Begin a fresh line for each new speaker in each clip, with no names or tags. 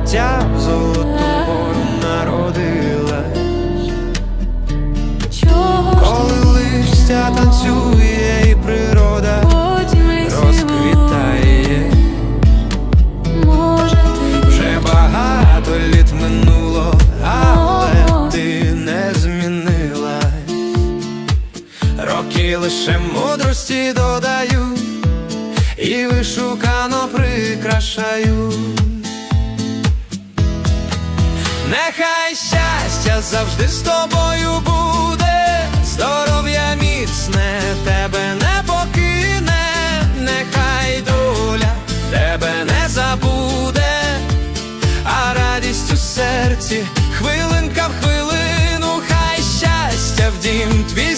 життя золотого народилась,
коли листя танцює
і
природа розквітає,
вже багато літ минуло, але ти не змінилась. Роки лише мудрості додаю, І вишукано прикрашаю. Нехай щастя завжди з тобою буде, здоров'я міцне тебе не покине, нехай доля тебе не забуде, а радість у серці, хвилинка в хвилину, хай щастя в дім твій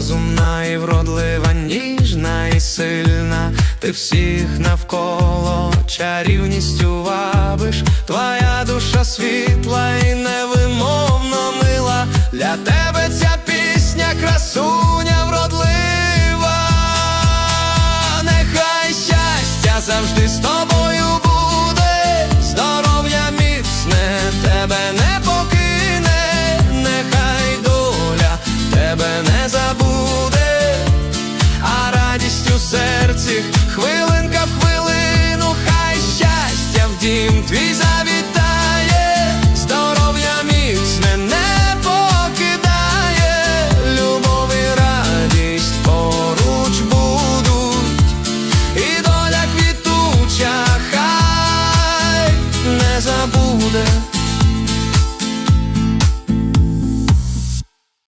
Розумна і вродлива, ніжна і сильна, ти всіх навколо чарівністю вабиш, твоя душа світла і серці, хвилинка в хвилину, хай щастя в дім твій завітає,